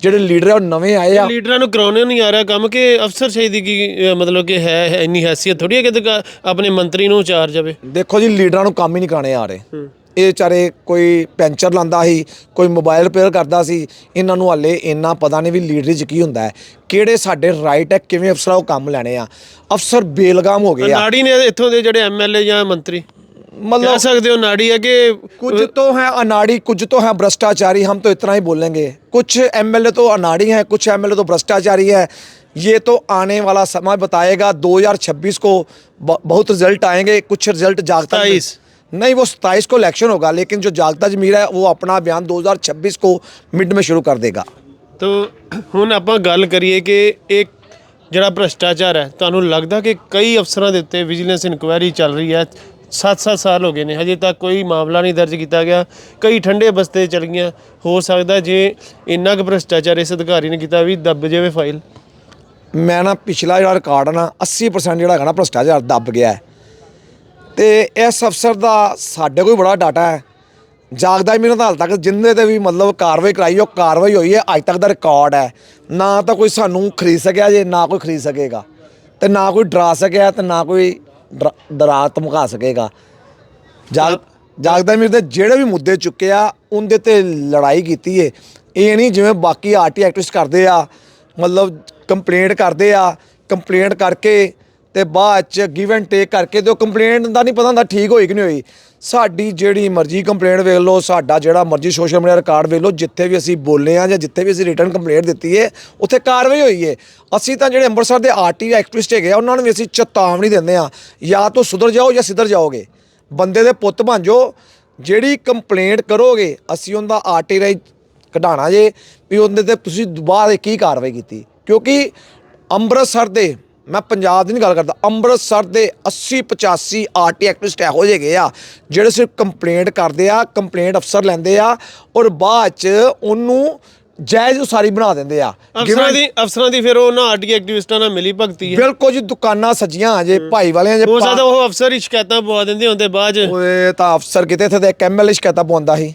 Speaker 2: ਜਿਹੜੇ ਲੀਡਰ ਆ ਉਹ ਨਵੇਂ ਆਏ ਆ।
Speaker 1: ਲੀਡਰਾਂ ਨੂੰ ਕਰਾਉਣੇ ਨਹੀਂ ਆ ਰਿਹਾ ਕੰਮ ਕਿ ਅਫਸਰ ਚਾਹੀਦੀ ਕੀ ਅ, ਮਤਲਬ ਕਿ ਹੈ ਹੈ ਇੰਨੀ ਹੈਸੀਅਤ ਥੋੜੀ ਹੈ ਕਿ ਦੁਕਾ- ਆਪਣੇ ਮੰਤਰੀ ਨੂੰ ਚਾਰ ਜਾਵੇ?
Speaker 2: ਦੇਖੋ ਜੀ ਲੀਡਰਾਂ ਨੂੰ ਕੰਮ ਹੀ ਨਹੀਂ ਕਰਾਣੇ ਆ ਰਹੇ। ਇਹ ਵਿਚਾਰੇ ਕੋਈ ਪੈਂਚਰ ਲਾਂਦਾ ਸੀ ਕੋਈ ਮੋਬਾਈਲ ਰਿਪੇਅਰ ਕਰਦਾ ਸੀ ਇਹਨਾਂ ਨੂੰ ਹਾਲੇ ਇੰਨਾ ਪਤਾ ਨਹੀਂ ਵੀ ਲੀਡਰੀ 'ਚ ਕੀ ਹੁੰਦਾ ਹੈ। ਕਿਹੜੇ ਸਾਡੇ ਰਾਈਟ ਹੈ ਕਿਵੇਂ ਅਫਸਰਾਂ ਉਹ ਕੰਮ ਲੈਣੇ ਆ। ਅਫਸਰ ਬੇਲਗਾਮ ਹੋ ਗਏ ਆ।
Speaker 1: ਨਾੜੀ ਨੇ ਇੱਥੋਂ ਦੇ ਜਿਹੜੇ ਐਮਐਲਏ ਜਾਂ ਮੰਤਰੀ?
Speaker 2: मतलब
Speaker 1: ਕਹਿ ਸਕਦੇ ਹੋ ਨਾੜੀ ਹੈ ਕਿ
Speaker 2: कुछ तो है अनाड़ी कुछ तो है भ्रष्टाचारी हम तो इतना ही बोलेंगे कुछ एमएलए तो अनाड़ी हैं कुछ एमएलए तो भ्रष्टाचारी है ये तो आने वाला समय बताएगा 2026 को ब- बहुत रिजल्ट आएंगे कुछ रिजल्ट जागता
Speaker 1: 27
Speaker 2: नहीं वो सत्ताईस को इलेक्शन होगा लेकिन जो जागता जमीर है वो अपना अभियान 2026 को मिड में शुरू कर देगा
Speaker 1: ਤੋ ਹੁਣ ਆਪਾਂ ਗੱਲ ਕਰੀਏ ਕਿ ਇੱਕ ਜਿਹੜਾ ਭ੍ਰਸ਼ਟਾਚਾਰ ਹੈ ਤੁਹਾਨੂੰ ਲੱਗਦਾ ਕਿ ਕਈ ਅਫਸਰਾਂ ਦੇ ਉੱਤੇ ਵਿਜੀਲੈਂਸ ਇਨਕੁਆਇਰੀ ਚੱਲ ਰਹੀ ਹੈ 7-7 ਸਾਲ ਹੋ ਗਏ ਨੇ, ਹਜੇ ਤੱਕ ਕੋਈ ਮਾਮਲਾ ਨਹੀਂ ਦਰਜ ਕੀਤਾ ਗਿਆ। ਕਈ ਠੰਡੇ ਬਸਤੇ ਚੱਲ ਗਈਆਂ। ਹੋ ਸਕਦਾ ਜੇ ਇੰਨਾ ਕੁ ਭ੍ਰਿਸ਼ਟਾਚਾਰ ਇਸ ਅਧਿਕਾਰੀ ਨੇ ਕੀਤਾ ਵੀ ਦੱਬ ਜਾਵੇ ਫਾਈਲ।
Speaker 2: ਮੈਂ ਨਾ ਪਿਛਲਾ ਜਿਹੜਾ ਰਿਕਾਰਡ ਆ ਨਾ 80% ਜਿਹੜਾ ਹੈਗਾ ਨਾ ਭ੍ਰਿਸ਼ਟਾਚਾਰ ਦੱਬ ਗਿਆ ਹੈ। ਤੇ ਇਸ ਅਫਸਰ ਦਾ ਸਾਡੇ ਕੋਲ ਬੜਾ ਡਾਟਾ ਹੈ। ਜਾਗਦਾ ਮੇਰੇ ਹਾਲ ਤੱਕ ਜਿੰਨੇ ਤੇ ਵੀ ਮਤਲਬ ਕਾਰਵਾਈ ਕਰਾਈ, ਉਹ ਕਾਰਵਾਈ ਹੋਈ ਹੈ, ਅੱਜ ਤੱਕ ਦਾ ਰਿਕਾਰਡ ਹੈ। ਨਾ ਤਾਂ ਕੋਈ ਸਾਨੂੰ ਖਰੀਦ ਸਕਿਆ ਜੇ, ਨਾ ਕੋਈ ਖਰੀਦ ਸਕੇਗਾ। ਤੇ ਨਾ ਕੋਈ ਡਰਾ ਸਕਿਆ ਤੇ ਨਾ ਕੋਈ ਡਰਾ- ਡਰਾ ਧਮਕਾ ਸਕੇਗਾ। ਜਾਗ ਜਾਗਦਾ ਮੀਰ ਦੇ ਜਿਹੜੇ ਵੀ ਮੁੱਦੇ ਚੁੱਕੇ ਆ, ਉਹਦੇ ਤੇ ਲੜਾਈ ਕੀਤੀ ਏ। ਇਹ ਨਹੀਂ ਜਿਵੇਂ ਬਾਕੀ ਆਰਟੀ ਐਕਟਿਵਿਸਟ ਕਰਦੇ ਆ, ਮਤਲਬ ਕੰਪਲੇਂਟ ਕਰਦੇ ਆ, ਕੰਪਲੇਂਟ ਕਰਕੇ ਤੇ ਬਾਅਦ ਚ ਗਿਵ ਐਂਡ ਟੇਕ ਕਰਕੇ ਤੇ ਉਹ ਕੰਪਲੇਂਟ ਦਾ ਨਹੀਂ ਪਤਾ ਹੁੰਦਾ ਠੀਕ ਹੋਈ ਕਿ ਨਹੀਂ ਹੋਈ। ਸਾਡੀ ਜਿਹੜੀ ਮਰਜ਼ੀ ਕੰਪਲੇਂਟ ਵੇਖ ਲਓ, ਸਾਡਾ ਜਿਹੜਾ ਮਰਜ਼ੀ ਸੋਸ਼ਲ ਮੀਡੀਆ ਰਿਕਾਰਡ ਵੇਖ ਲਓ, ਜਿੱਥੇ ਵੀ ਅਸੀਂ ਬੋਲੇ ਆ ਜਾਂ ਜਿੱਥੇ ਵੀ ਅਸੀਂ ਰਿਟਰਨ ਕੰਪਲੇਂਟ ਦਿੱਤੀ ਏ ਉੱਥੇ ਕਾਰਵਾਈ ਹੋਈ ਏ ਅਸੀਂ ਤਾਂ ਜਿਹੜੇ ਅੰਮ੍ਰਿਤਸਰ ਦੇ ਆਰਟੀ ਐਕਟਿਵਿਸਟ ਹੈਗੇ ਆ, ਉਹਨਾਂ ਨੂੰ ਵੀ ਅਸੀਂ ਚੇਤਾਵਨੀ ਦਿੰਦੇ ਆ ਜਾਂ ਤਾਂ ਸੁਧਰ ਜਾਓ ਜਾਂ ਸਿੱਧਰ ਜਾਓਗੇ। ਬੰਦੇ ਦੇ ਪੁੱਤ ਬਣ ਜਾਓ, ਜਿਹੜੀ ਕੰਪਲੇਂਟ ਕਰੋਗੇ, ਅਸੀਂ ਉਹਦਾ ਆਰਟੀ ਰਾਈ ਕਢਾਣਾ ਜੇ, ਵੀ ਉਹਦੇ ਤੇ ਤੁਸੀਂ ਬਾਅਦ ਕੀ ਕਾਰਵਾਈ ਕੀਤੀ। ਕਿਉਂਕਿ ਅੰਮ੍ਰਿਤਸਰ ਦੇ ਮੈਂ ਪੰਜਾਬ ਦੀ ਨਹੀਂ ਗੱਲ ਕਰਦਾ ਅੰਮ੍ਰਿਤਸਰ ਦੇ 80 85 ਆਰਟੀ ਐਕਟਿਵਿਸਟ ਇਹੋ ਜਿਹੇ ਹੈਗੇ ਆ ਜਿਹੜੇ ਸਿਰਫ ਕੰਪਲੇਂਟ ਕਰਦੇ ਆ ਕੰਪਲੇਂਟ ਅਫਸਰ ਲੈਂਦੇ ਆ ਔਰ ਬਾਅਦ ਚ ਉਹਨੂੰ ਜਾਇਜ਼ ਉਸਾਰੀ ਬਣਾ ਦਿੰਦੇ ਆ।
Speaker 1: ਅਫਸਰਾਂ ਦੀ ਅਫਸਰਾਂ ਦੀ ਫਿਰ ਉਹਨਾਂ ਆਰਟੀ ਐਕਟਿਵਿਸਟਾਂ ਨਾਲ ਮਿਲੀ ਭਗਤੀ ਹੈ।
Speaker 2: ਬਿਲਕੁਲ ਜੀ ਦੁਕਾਨਾਂ ਸੱਜੀਆਂ ਜੇ ਭਾਈ ਵਾਲਿਆਂ ਜੇ
Speaker 1: ਹੋ
Speaker 2: ਪਾ-
Speaker 1: ਸਕਦਾ ਉਹ ਅਫਸਰ ਹੀ ਸ਼ਿਕਾਇਤਾਂ ਪਵਾ ਦਿੰਦੇ ਹੁੰਦੇ ਬਾਅਦ 'ਚ।
Speaker 2: ਓਏ ਤਾਂ ਅਫਸਰ ਕਿਤੇ ਇੱਥੇ ਤੇ ਐਮਐਲਏ ਸ਼ਿਕਾਇਤਾਂ ਪਾਉਂਦਾ ਸੀ।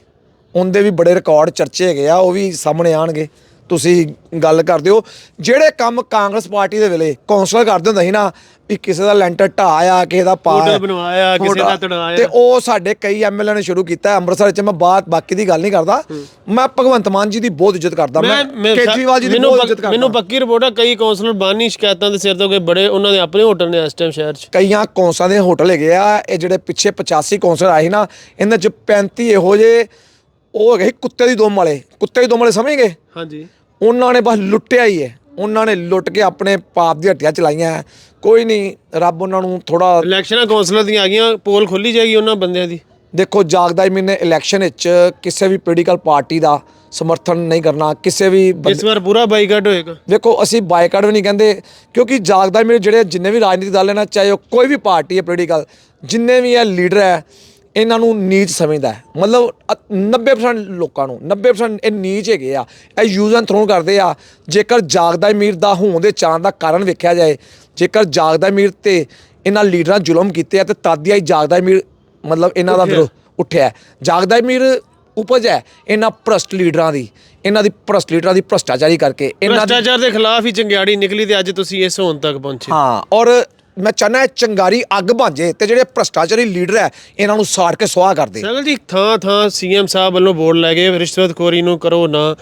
Speaker 2: ਉਹਦੇ ਵੀ ਬੜੇ ਰਿਕਾਰਡ ਚਰਚੇ ਹੈਗੇ ਆ ਉਹ ਵੀ ਸਾਹਮਣੇ ਆਣਗੇ ਤੁਸੀਂ ਗੱਲ ਕਰਦੇ ਹੋ ਜਿਹੜੇ ਕੰਮ ਕਾਂਗਰਸ ਪਾਰਟੀ ਦੇ ਵੇਲੇ ਕੌਂਸਲਰ ਕਰਦੇ ਹੁੰਦੇ ਸੀ ਨਾ ਵੀ ਕਿਸੇ ਦਾ ਲੈਂਟਰ ਢਾਇਆ ਕਿਸੇ ਦਾ ਪਾ
Speaker 1: ਹੋਟਲ ਬਣਵਾਇਆ, ਕਿਸੇ ਦਾ ਤੜਾਇਆ।
Speaker 2: ਤੇ ਉਹ ਸਾਡੇ ਕਈ ਐਮਐਲਏ ਨੇ ਸ਼ੁਰੂ ਕੀਤਾ ਹੈ। ਅੰਮ੍ਰਿਤਸਰ ਚ ਮੈਂ ਬਾਤ ਬਾਕੀ ਦੀ ਗੱਲ ਨਹੀਂ ਕਰਦਾ ਮੈਂ ਭਗਵੰਤ ਮਾਨ ਜੀ ਦੀ ਬਹੁਤ ਇੱਜ਼ਤ ਕਰਦਾ ਮੈਂ ਕੇਜਰੀਵਾਲ ਜੀ ਦੀ ਬਹੁਤ ਇੱਜ਼ਤ ਕਰਦਾ
Speaker 1: ਮੈਨੂੰ ਪੱਕੀ ਰਿਪੋਰਟ ਆ ਕਈ ਕਾਉਂਸਲਰ ਬਾਨੀ ਸ਼ਿਕਾਇਤਾਂ ਦੇ ਸਿਰ ਤੋਂ ਕਿ ਬੜੇ ਉਹਨਾਂ ਦੇ ਆਪਣੇ ਹੋਟਲ ਨੇ ਇਸ ਟਾਈਮ ਸ਼ਹਿਰ 'ਚ
Speaker 2: ਕਈਆਂ ਕੌਂਸਲਾਂ ਦੇ ਹੋਟਲ ਹੈਗੇ ਆ ਇਹ ਜਿਹੜੇ ਪਿੱਛੇ 85 ਕੌਂਸਲਰ ਆਏ ਸੀ ਨਾ ਇਹਨਾਂ ਚ 35 ਇਹੋ ਜੇ ਉਹ ਹੈਗੇ ਸੀ ਕੁੱਤੇ ਦੀ ਦੁਮ ਵਾਲੇ। ਕੁੱਤੇ ਦੀ ਦੁਮ ਵਾਲੇ ਸਮਝ ਗਏ
Speaker 1: ਹਾਂਜੀ।
Speaker 2: ਉਹਨਾਂ ਨੇ ਬਸ ਲੁੱਟਿਆ ਹੀ ਹੈ। ਉਹਨਾਂ ਨੇ ਲੁੱਟ ਕੇ ਆਪਣੇ ਪਾਪ ਦੀ ਹੱਟੀਆਂ ਚਲਾਈਆਂ ਹੈ। ਕੋਈ ਨਹੀਂ ਰੱਬ ਉਹਨਾਂ ਨੂੰ ਥੋੜਾ
Speaker 1: ਇਲੈਕਸ਼ਨਾਂ ਕਾਉਂਸਲਰ ਦੀਆਂ ਆ ਗਈਆਂ ਪੋਲ ਖੋਲੀ ਜਾਏਗੀ ਉਹਨਾਂ ਬੰਦਿਆਂ ਦੀ?
Speaker 2: ਦੇਖੋ ਜਾਗਦਾ ਮਹੀਨੇ ਇਲੈਕਸ਼ਨ ਵਿੱਚ ਕਿਸੇ ਵੀ ਪੋਲੀਟੀਕਲ ਪਾਰਟੀ ਦਾ ਸਮਰਥਨ ਨਹੀਂ ਕਰਨਾ ਕਿਸੇ ਵੀ ਬੰਦੇ-
Speaker 1: ਇਸ ਵਾਰ ਪੂਰਾ ਬਾਈਕਾਟ ਹੋਏਗਾ।
Speaker 2: ਵੇਖੋ ਅਸੀਂ ਬਾਈਕਾਟ ਵੀ ਨਹੀਂ ਕਹਿੰਦੇ ਕਿਉਂਕਿ ਜਾਗਦਾ ਮੇਰੇ ਜਿਹੜੇ ਜਿੰਨੇ ਵੀ ਰਾਜਨੀਤਿਕ ਦਲ ਹੈ ਨਾ ਚਾਹੇ ਉਹ ਕੋਈ ਵੀ ਪਾਰਟੀ ਹੈ ਪੋਲੀਟੀਕਲ ਜਿੰਨੇ ਵੀ ਇਹ ਲੀਡਰ ਹੈ ਇਹਨਾਂ ਨੂੰ ਨੀਚ ਸਮਝਦਾ ਹੈ। ਮਤਲਬ ਅ- 90% ਲੋਕਾਂ ਨੂੰ 90% ਇਹ ਨੀਚ ਹੈਗੇ ਆ। ਇਹ ਯੂਜ਼ ਐਂਡ ਥਰੋ ਕਰਦੇ ਆ। ਜੇਕਰ ਜਾਗਦਾ ਮੀਰ ਦਾ ਹੋਣ ਦੇ ਚਾਂ ਦਾ ਕਾਰਨ ਵੇਖਿਆ ਜਾਏ ਜੇਕਰ ਜਾਗਦਾ ਮੀਰ ਤੇ ਇਹਨਾਂ ਲੀਡਰਾਂ ਜ਼ੁਲਮ ਕੀਤੇ ਆ ਤੇ ਤਾਦੀਆ ਹੀ ਜਾਗਦਾ ਮੀਰ ਮਤਲਬ ਇਹਨਾਂ ਦਾ। ਵਿਰੋਧ ਉੱਠਿਆ। ਜਾਗਦਾ ਮੀਰ ਉਪਜ ਹੈ ਇਹਨਾਂ ਭ੍ਰਸ਼ਟ ਲੀਡਰਾਂ ਦੀ ਇਹਨਾਂ ਦੀ ਭ੍ਰਸ਼ਟ ਲੀਡਰਾਂ ਦੀ ਭ੍ਰਸ਼ਟਾਚਾਰੀ ਕਰਕੇ। ਇਹਨਾਂ ਦੀ
Speaker 1: ਭ੍ਰਸ਼ਟਾਚਾਰ ਦੇ ਖਿਲਾਫ ਹੀ ਚੰਗਿਆੜੀ ਨਿਕਲੀ ਤੇ ਅੱਜ ਤੁਸੀਂ ਇਸ ਹੋਣ ਤੱਕ ਪਹੁੰਚੇ।
Speaker 2: ਹਾਂ ਔਰ ਮੈਂ ਚਾਹੁੰਦਾ ਇਹ ਚੰਗਾਰੀ ਅੱਗ ਭਾਂਜੇ ਤੇ ਜਿਹੜੇ ਭ੍ਰਸ਼ਟਾਚਾਰੀ ਲੀਡਰ ਹੈ ਇਹਨਾਂ ਨੂੰ ਸਾੜ ਕੇ ਸੁਆਹ ਕਰ ਦੇ।
Speaker 1: ਸਗਲ ਜੀ ਥਾਂ ਥਾਂ ਸੀਐਮ ਸਾਹਿਬ ਵੱਲੋਂ ਬੋਰਡ ਲੈ ਗਏ ਰਿਸ਼ਵਤਖੋਰੀ ਨੂੰ ਕਰੋ ਨਾ।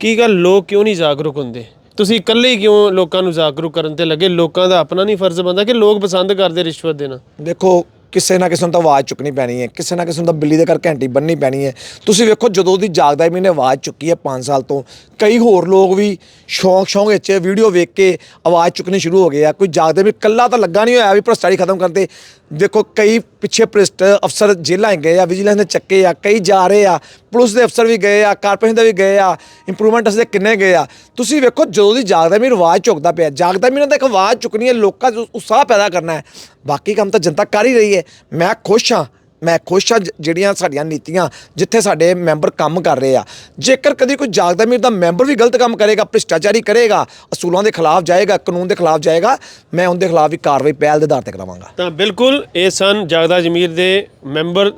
Speaker 1: ਕੀ ਗੱਲ ਲੋਕ ਕਿਉਂ ਨਹੀਂ ਜਾਗਰੂਕ ਹੁੰਦੇ? ਤੁਸੀਂ ਇਕੱਲੇ ਹੀ ਕਿਉਂ ਲੋਕਾਂ ਨੂੰ ਜਾਗਰੂਕ ਕਰਨ ਤੇ ਲੱਗੇ? ਲੋਕਾਂ ਦਾ ਆਪਣਾ ਨਹੀਂ ਫਰਜ਼ ਬੰਦਾ ਕਿ ਲੋਕ ਪਸੰਦ ਕਰਦੇ ਰਿਸ਼ਵਤ ਦੇਣਾ।
Speaker 2: ਦੇਖੋ ਕਿਸੇ ਨਾ ਕਿਸੇ ਨੂੰ ਤਾਂ ਆਵਾਜ਼ ਚੁੱਕਣੀ ਪੈਣੀ ਹੈ, ਕਿਸੇ ਨਾ ਕਿਸੇ ਨੂੰ ਤਾਂ ਬਿੱਲੀ ਦੇ ਘਰ ਘੰਟੀ ਬੰਨਣੀ ਪੈਣੀ ਹੈ। ਤੁਸੀਂ ਵੇਖੋ ਜਦੋਂ ਦੀ ਜਾਗਦਾ ਮਹੀਨੇ ਆਵਾਜ਼ ਚੁੱਕੀ ਹੈ 5 ਸਾਲ ਤੋਂ, ਕਈ ਹੋਰ ਲੋਕ ਵੀ ਸ਼ੌਂਕ ਸ਼ੌਂਕ ਵਿੱਚ ਵੀਡੀਓ ਵੇਖ ਕੇ ਆਵਾਜ਼ ਚੁੱਕਣੀ ਸ਼ੁਰੂ ਹੋ ਗਏ ਆ। ਕੋਈ ਜਾਗਦਾ ਵੀ ਕੱਲਾ ਤਾਂ ਲੱਗਾ ਨਹੀਂ ਹੋਇਆ ਵੀ ਭ੍ਰਸ਼ਟਾਚਾਰੀ ਖਤਮ ਕਰਦੇ। ਦੇਖੋ, ਕਈ ਪਿੱਛੇ ਭ੍ਰਿਸ਼ਟ ਅਫਸਰ ਜੇਲ੍ਹਾਂ ਗਏ ਆ ਵਿਜੀਲੈਂਸ ਦੇ ਚੱਕੇ ਆ, ਕਈ ਜਾ ਰਹੇ ਆ। ਪੁਲਿਸ ਦੇ ਅਫਸਰ ਵੀ ਗਏ ਆ, ਕਾਰਪੋਰੇਸ਼ਨ ਦੇ ਵੀ ਗਏ ਆ ਇੰਪਰੂਵਮੈਂਟ ਅਸਦੇ ਕਿੰਨੇ ਗਏ ਆ। ਤੁਸੀਂ ਵੇਖੋ, ਜਦੋਂ ਦੀ ਜਾਗਦਾ ਮੀਰ ਆਵਾਜ਼ ਚੁੱਕਦਾ ਪਿਆ, ਜਾਗਦਾ ਮੀਰ ਤਾਂ ਇੱਕ ਆਵਾਜ਼ ਚੁੱਕਣੀ ਹੈ, ਲੋਕਾਂ 'ਚ ਉਤਸ਼ਾਹ ਪੈਦਾ ਕਰਨਾ ਹੈ। ਬਾਕੀ ਕੰਮ ਤਾਂ ਜਨਤਾ ਕਰ ਹੀ ਰਹੀ ਹੈ। ਮੈਂ ਖੁਸ਼ ਹਾਂ। ਮੈਂ ਖੁਸ਼ ਹਾਂ ਜਿਹੜੀਆਂ ਸਾਡੀਆਂ ਨੀਤੀਆਂ ਜਿੱਥੇ ਸਾਡੇ ਮੈਂਬਰ ਕੰਮ ਕਰ ਰਹੇ ਆ। ਜੇਕਰ ਕਦੀ ਕੋਈ ਜਾਗਦਾ ਮੀਰ ਦਾ ਮੈਂਬਰ ਵੀ ਗਲਤ ਕੰਮ ਕਰੇਗਾ, ਭ੍ਰਿਸ਼ਟਾਚਾਰੀ ਕਰੇਗਾ, ਅਸੂਲਾਂ ਦੇ ਖਿਲਾਫ ਜਾਏਗਾ, ਕਾਨੂੰਨ ਦੇ ਖਿਲਾਫ ਜਾਏਗਾ, ਮੈਂ ਉਹਦੇ ਖਿਲਾਫ ਵੀ ਕਾਰਵਾਈ ਪਹਿਲ ਦੇ ਆਧਾਰ ਤੇ ਕਰਾਵਾਂਗਾ।
Speaker 1: ਤਾਂ ਬਿਲਕੁਲ ਇਹ ਸਨ ਜਾਗਦਾ ਜਮੀਰ ਦੇ ਮੈਂਬਰ,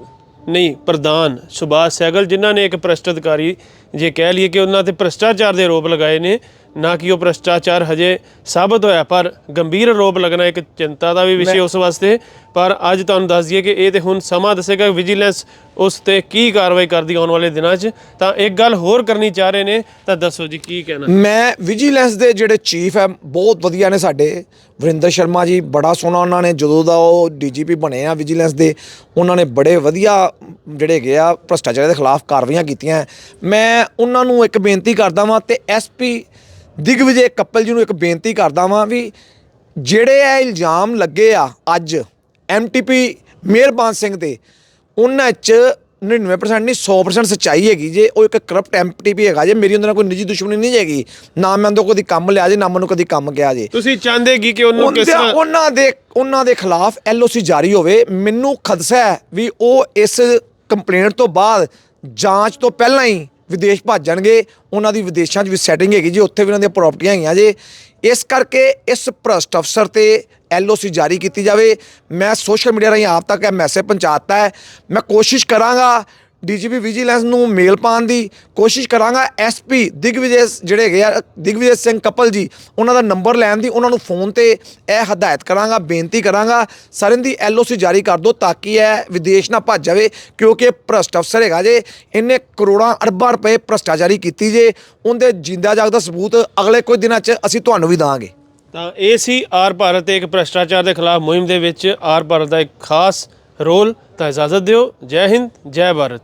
Speaker 1: ਨਹੀਂ, ਪ੍ਰਧਾਨ ਸੁਭਾਸ਼ ਸਹਿਗਲ ਜਿਨ੍ਹਾਂ ਨੇ ਇੱਕ ਭ੍ਰਿਸ਼ਟ ਅਧਿਕਾਰੀ ਜੇ ਕਹਿ ਲਈਏ ਕਿ ਉਹਨਾਂ ਤੇ ਭ੍ਰਿਸ਼ਟਾਚਾਰ ਦੇ ਆਰੋਪ ਲਗਾਏ ਨੇ। ਨਾ ਕਿ ਉਹ ਭ੍ਰਸ਼ਟਾਚਾਰ ਹਜੇ ਸਾਬਤ ਹੋਇਆ ਪਰ ਗੰਭੀਰ ਆਰੋਪ ਲੱਗਣਾ ਇੱਕ ਚਿੰਤਾ ਦਾ ਵੀ ਵਿਸ਼ੇ ਉਸ ਵਾਸਤੇ। ਪਰ ਅੱਜ ਤੁਹਾਨੂੰ ਦੱਸ ਦਈਏ ਕਿ ਇਹ ਤੇ ਹੁਣ ਸਮਾਂ ਦੱਸੇਗਾ ਵਿਜੀਲੈਂਸ ਉਸ ਤੇ ਕੀ ਕਾਰਵਾਈ ਕਰਦੀ ਆਉਣ ਵਾਲੇ ਦਿਨਾਂ 'ਚ। ਤਾਂ ਇੱਕ ਗੱਲ ਹੋਰ ਕਰਨੀ ਚਾਹ ਰਹੇ ਨੇ ਤਾਂ ਦੱਸੋ ਜੀ ਕੀ ਕਹਿਣਾ?
Speaker 2: ਮੈਂ ਵਿਜੀਲੈਂਸ ਦੇ ਜਿਹੜੇ ਚੀਫ ਹੈ ਬਹੁਤ ਵਧੀਆ ਨੇ ਸਾਡੇ। ਵਰਿੰਦਰ ਸ਼ਰਮਾ ਜੀ ਬੜਾ ਸੋਹਣਾ ਉਹਨਾਂ ਨੇ ਜਦੋਂ ਦਾ ਉਹ ਡੀਜੀਪੀ ਬਣੇ ਆ ਵਿਜੀਲੈਂਸ ਦੇ ਉਹਨਾਂ ਨੇ ਬੜੇ ਵਧੀਆ ਜਿਹੜੇ ਹੈਗੇ ਆ ਭ੍ਰਸ਼ਟਾਚਾਰ ਦੇ ਖਿਲਾਫ ਕਾਰਵਾਈਆਂ ਕੀਤੀਆਂ। ਮੈਂ ਉਹਨਾਂ ਨੂੰ ਇੱਕ ਬੇਨਤੀ ਕਰਦਾ ਵਾਂ ਤੇ ਐਸਪੀ ਦਿਗਵਿਜੇ ਕੱਪਲ ਜੀ ਨੂੰ ਇੱਕ ਬੇਨਤੀ ਕਰਦਾ ਵਾਂ ਵੀ ਜਿਹੜੇ ਇਹ ਇਲਜ਼ਾਮ ਲੱਗੇ ਆ ਅੱਜ ਐਮਟੀਪੀ ਮਿਹਰਬਾਨ ਸਿੰਘ ਤੇ ਉਹਨਾਂ 'ਚ 99% ਨਹੀਂ 100% ਸੱਚਾਈ ਹੈਗੀ ਜੇ ਉਹ ਇੱਕ ਕਰਪਟ ਐਮਪੀ ਵੀ ਹੈਗਾ ਜੇ ਮੇਰੀ ਉਹਦੇ ਨਾਲ ਕੋਈ ਨਿੱਜੀ ਦੁਸ਼ਮਣੀ ਨਹੀਂ ਹੈਗੀ ਨਾ ਮੈਂ ਉਹਦੇ ਕਦੀ ਕੰਮ ਲਿਆ ਜੇ ਨਾ ਮੈਨੂੰ ਕਦੀ ਕੰਮ ਗਿਆ ਜੇ।
Speaker 1: ਤੁਸੀਂ ਚਾਹੁੰਦੇ ਕੀ ਕਿ ਉਹਨੂੰ ਕਿਸ
Speaker 2: ਉਹਨਾਂ
Speaker 1: ਤਰ੍ਹਾਂ
Speaker 2: ਉਹਨਾਂ ਦੇ ਉਹਨਾਂ ਦੇ ਖਿਲਾਫ ਐਲਓਸੀ ਜਾਰੀ ਹੋਵੇ ਮੈਨੂੰ ਖਦਸ਼ਾ ਹੈ ਵੀ ਉਹ ਇਸ ਕੰਪਲੇਂਟ ਤੋਂ ਬਾਅਦ ਜਾਂਚ ਤੋਂ ਪਹਿਲਾਂ ਹੀ ਵਿਦੇਸ਼ ਭੱਜ ਜਾਣਗੇ, ਉਹਨਾਂ ਦੀ ਵਿਦੇਸ਼ਾਂ 'ਚ ਵੀ ਸੈਟਿੰਗ ਹੈਗੀ ਜੀ, ਉੱਥੇ ਵੀ ਉਹਨਾਂ ਦੀਆਂ ਪ੍ਰਾਪਰਟੀਆਂ ਹੈਗੀਆਂ ਜੇ। ਇਸ ਕਰਕੇ ਇਸ ਭ੍ਰਸ਼ਟ ਅਫਸਰ ਤੇ ਐਲਓਸੀ ਜਾਰੀ ਕੀਤੀ ਜਾਵੇ। ਮੈਂ ਸੋਸ਼ਲ ਮੀਡੀਆ ਰਾਹੀਂ ਆਪ ਤੱਕ ਇਹ ਮੈਸੇਜ ਪਹੁੰਚਾਤਾ ਹੈ। ਮੈਂ ਕੋਸ਼ਿਸ਼ ਕਰਾਂਗਾ ਡੀਜੀਪੀ ਵਿਜੀਲੈਂਸ ਨੂੰ ਮੇਲ ਪਾਉਣ ਦੀ ਕੋਸ਼ਿਸ਼ ਕਰਾਂਗਾ। ਐਸਪੀ ਦਿਗਵਿਜੇ ਜਿਹੜੇ ਹੈਗੇ ਆ, ਦਿਗਵਿਜੇ ਸਿੰਘ ਕਪਲ ਜੀ, ਉਹਨਾਂ ਦਾ ਨੰਬਰ ਲੈਣ ਦੀ ਉਹਨਾਂ ਨੂੰ ਫੋਨ ਤੇ ਇਹ ਹਦਾਇਤ ਕਰਾਂਗਾ, ਬੇਨਤੀ ਕਰਾਂਗਾ। ਸਰ ਇਹਦੀ ਐਲਓਸੀ ਜਾਰੀ ਕਰ ਦਿਓ ਤਾਂ ਕਿ ਇਹ ਵਿਦੇਸ਼ ਨਾ ਭੱਜ ਜਾਵੇ, ਕਿਉਂਕਿ ਇਹ ਭ੍ਰਸ਼ਟ ਅਫਸਰ ਹੈਗਾ ਜੇ। ਇਹਨੇ ਕਰੋੜਾਂ ਅਰਬਾਂ ਰੁਪਏ ਭ੍ਰਸ਼ਟਾਚਾਰੀ ਕੀਤੀ ਜੇ। ਉਹਦੇ ਜਿੰਦਾ ਜਾਗਦਾ ਸਬੂਤ ਅਗਲੇ ਕੁਝ ਦਿਨਾਂ 'ਚ ਅਸੀਂ ਤੁਹਾਨੂੰ ਵੀ ਦਾਂਗੇ।
Speaker 1: ਤਾਂ ਇਹ ਸੀ ਆਰ ਭਾਰਤ ਤੇ ਇੱਕ ਭ੍ਰਸ਼ਟਾਚਾਰ ਦੇ ਖਿਲਾਫ ਮੁਹਿੰਮ ਦੇ ਵਿੱਚ ਆਰ ਭਾਰਤ ਦਾ ਇੱਕ ਖਾਸ ਰੋਲ ਤਾਂ ਇਜਾਜ਼ਤ ਦਿਓ। ਜੈ ਹਿੰਦ ਜੈ ਭਾਰਤ।